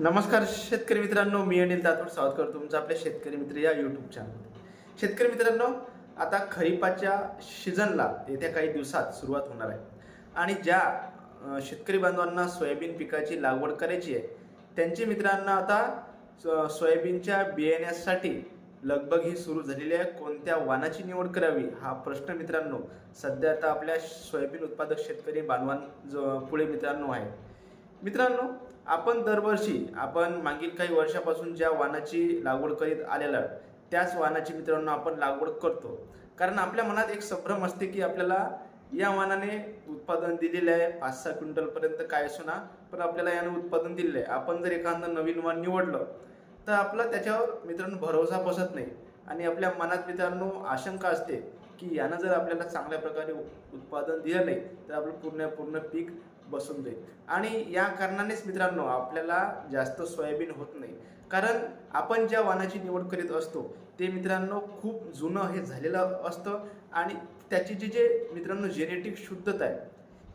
नमस्कार शेतकरी मित्रांनो मी अनिल दातोड स्वागत करतो तुमचं आपल्या शेतकरी मित्र या यूट्यूब चॅनल शेतकरी मित्रांनो आता खरीपाच्या सीझनला येत्या काही दिवसात सुरुवात होणार आहे. आणि ज्या शेतकरी बांधवांना सोयाबीन पिकाची लागवड करायची आहे त्यांचे मित्रांना आता स- सोयाबीनच्या बियाण्यासाठी लगबग ही सुरू झालेली आहे. कोणत्या वानाची निवड करावी हा प्रश्न मित्रांनो सध्या आता आपल्या सोयाबीन उत्पादक शेतकरी बांधवां जो पुढे मित्रांनो आहे मित्रांनो आपण दरवर्षी आपण मागील काही वर्षापासून ज्या वाणाची लागवड करीत आलेला त्याच वानाची मित्रांनो आपण लागवड करतो. कारण आपल्या मनात एक संभ्रम असते की आपल्याला या वानाने उत्पादन दिलेले आहे पाच सहा क्विंटलपर्यंत काय असो ना पण आपल्याला यानं उत्पादन दिलेलं आहे. आपण जर एखादं नवीन वाण निवडलं तर आपला त्याच्यावर मित्रांनो भरोसा बसत नाही. आणि आपल्या मनात मित्रांनो आशंका असते की यानं जर आपल्याला चांगल्या प्रकारे उत्पादन दिलं नाही तर आपलं पूर्ण पूर्ण पीक बसून जाईल. आणि या कारणानेच मित्रांनो आपल्याला जास्त सोयाबीन होत नाही. कारण आपण ज्या वाणाची निवड करीत असतो ते मित्रांनो खूप जुनं हे झालेलं असतं आणि त्याची जी जे मित्रांनो जेनेटिक शुद्धता आहे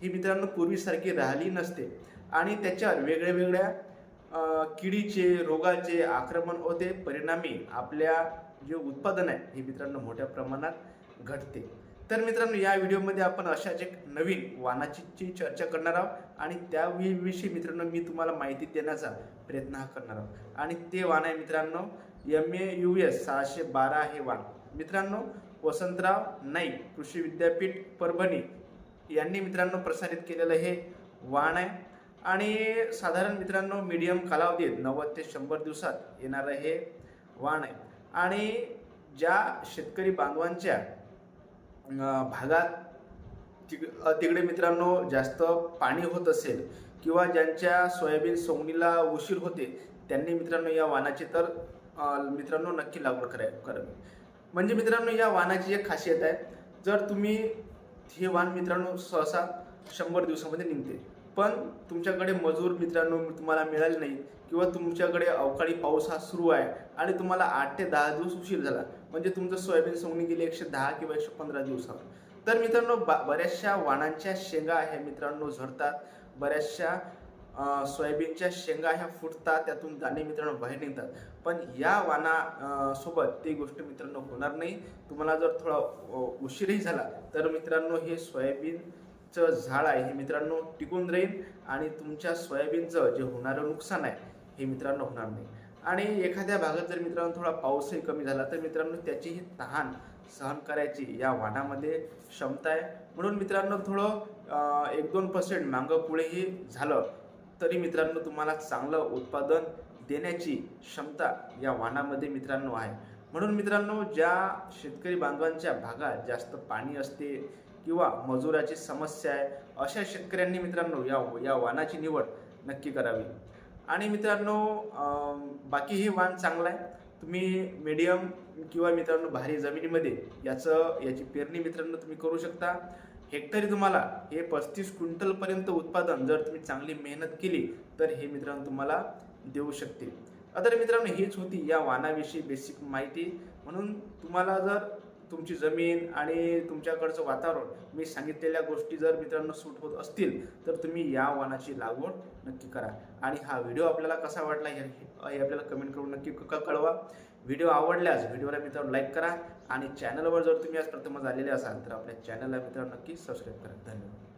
ही मित्रांनो पूर्वीसारखी राहिली नसते. आणि त्याच्यावर वेगळ्या वेगळ्या किडीचे रोगाचे आक्रमण होते. परिणामी आपल्या जे उत्पादन आहे हे मित्रांनो मोठ्या प्रमाणात घटते. तर मित्रांनो या व्हिडिओमध्ये आपण अशाच एक नवीन वाणाची चर्चा करणार आहोत आणि त्या विषयी मित्रांनो मी तुम्हाला माहिती देण्याचा प्रयत्न हा करणार आहोत. आणि ते वाण आहे मित्रांनो एम ए यू एस सहाशे बारा हे वाण मित्रांनो वसंतराव नाईक कृषी विद्यापीठ परभणी यांनी मित्रांनो प्रसारित केलेलं हे वाण आहे. आणि साधारण मित्रांनो मीडियम कालावधीत नव्वद ते शंभर दिवसात येणारं हे वाण आहे. आणि ज्या शेतकरी बांधवांच्या भागात तिक तिकडे मित्रांनो जास्त पाणी होत असेल किंवा ज्यांच्या सोयाबीन सोंगणीला उशीर होते त्यांनी मित्रांनो या वाणाची तर मित्रांनो नक्की लागवड कराय करावी. म्हणजे मित्रांनो या वानाची एक खासियत आहे जर तुम्ही हे वाहन मित्रांनो सहसा शंभर दिवसामध्ये निघते पण तुमच्याकडे मजूर मित्रांनो तुम्हाला मिळाले नाही किंवा तुमच्याकडे अवकाळी पाऊस हा सुरू आहे आणि तुम्हाला आठ ते दहा दिवस उशीर झाला म्हणजे तुमचं सोयाबीन सोंगणी गेली एकशे दहा किंवा एकशे पंधरा दिवसावर. तर मित्रांनो बा बऱ्याचशा वाणांच्या शेंगा ह्या मित्रांनो झडतात बऱ्याचशा सोयाबीनच्या शेंगा ह्या फुटतात त्यातून दाणे मित्रांनो बाहेर निघतात. पण या वाणा सोबत ती गोष्ट मित्रांनो होणार नाही. तुम्हाला जर थोडा उशीरही झाला तर मित्रांनो हे सोयाबीन चं झाड आहे हे मित्रांनो टिकून राहील आणि तुमच्या सोयाबीनचं जे होणारं नुकसान आहे हे मित्रांनो होणार नाही. आणि एखाद्या भागात जर मित्रांनो थोडा पाऊसही कमी झाला तर मित्रांनो त्याचीही तहान सहन करायची या वाणामध्ये क्षमता आहे. म्हणून मित्रांनो थोडं एक दोन पर्सेंट मागं पुढेही झालं तरी मित्रांनो तुम्हाला चांगलं उत्पादन देण्याची क्षमता या वाणामध्ये मित्रांनो आहे. म्हणून मित्रांनो ज्या शेतकरी बांधवांच्या भागात जास्त पाणी असते किंवा मजुराची समस्या आहे अशा शेतकऱ्यांनी मित्रांनो या या वाहनाची निवड नक्की करावी. आणि मित्रांनो बाकीही बाकी हे चांगलं आहे. तुम्ही मीडियम किंवा मित्रांनो भारी जमिनीमध्ये याचं याची पेरणी मित्रांनो तुम्ही करू शकता. हेक्टरी तुम्हाला हे पस्तीस क्विंटलपर्यंत उत्पादन जर तुम्ही चांगली मेहनत केली तर हे मित्रांनो तुम्हाला देऊ शकते तर मित्रांनो हीच होती या वाहनाविषयी बेसिक माहिती. म्हणून तुम्हाला जर तुमची जमीन आणि तुमच्याकडचं वातावरण मी सांगितलेल्या गोष्टी जर मित्रांनो सूट होत असतील तर तुम्ही या वाणाची लागवड नक्की करा. आणि हा व्हिडिओ आपल्याला कसा वाटला हे हे आपल्याला कमेंट करून नक्की कळवा. व्हिडिओ आवडल्यास व्हिडिओला मित्रांनो लाईक करा आणि चॅनलवर जर तुम्ही आज प्रथमच आलेले असाल तर आपल्या चॅनलला मित्रांनो नक्की सबस्क्राईब करा. धन्यवाद.